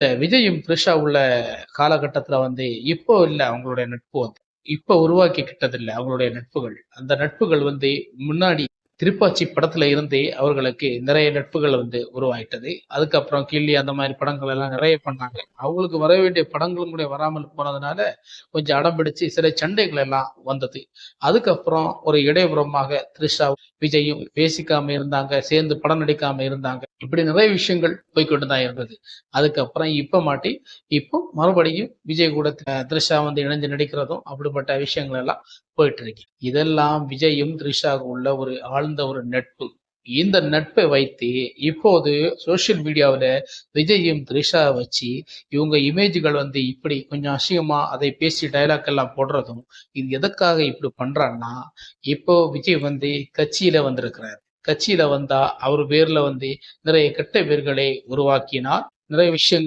விஜயும் த்ரிஷா உள்ள காலகட்டத்துல வந்து இப்போ இல்லை அவங்களுடைய நட்பு வந்து இப்போ உருவாக்கிக்கிட்டது இல்ல அவங்களுடைய நட்புகள். அந்த நட்புகள் வந்து முன்னாடி திருப்பாச்சி படத்துல இருந்தே அவர்களுக்கு நிறைய நட்புகள் வந்து உருவாயிட்டது. அதுக்கப்புறம் கிள்ளி அந்த மாதிரி படங்கள் எல்லாம் நிறைய பண்ணாங்க. அவங்களுக்கு வர வேண்டிய படங்களும் கூட வராமல் போனதுனால கொஞ்சம் அடம் பிடிச்சு சில சண்டைகள் எல்லாம் வந்தது. அதுக்கப்புறம் ஒரு இடைபுறமாக த்ரிஷா விஜயும் பேசிக்காம இருந்தாங்க சேர்ந்து படம் நடிக்காம இருந்தாங்க. இப்படி நிறைய விஷயங்கள் போய்க்கொண்டு தான் இருந்தது. அதுக்கப்புறம் இப்போ மாட்டி இப்போ மறுபடியும் விஜய் கூட த- த்ரிஷா வந்து இணைஞ்சு நடிக்கிறதும் அப்படிப்பட்ட விஷயங்கள் எல்லாம் போயிட்டு இருக்கு இதெல்லாம் விஜயும் த்ரிஷாவுக்கு உள்ள ஒரு ஆழ்ந்த ஒரு நட்பு. இந்த நட்பை வைத்து இப்போது சோஷியல் மீடியாவில் விஜயும் த்ரிஷா வச்சு இவங்க இமேஜ்கள் வந்து இப்படி கொஞ்சம் அசிங்கமா அதை பேசி டைலாக் எல்லாம் போடுறதும் இது எதற்காக இப்படி பண்றான்னா இப்போ விஜய் வந்து கட்சியில வந்திருக்கிறார். கட்சியில வந்தா அவர் பேர்ல வந்து நிறைய கெட்ட பேர்களை உருவாக்கினார். நிறைய விஷயங்கள்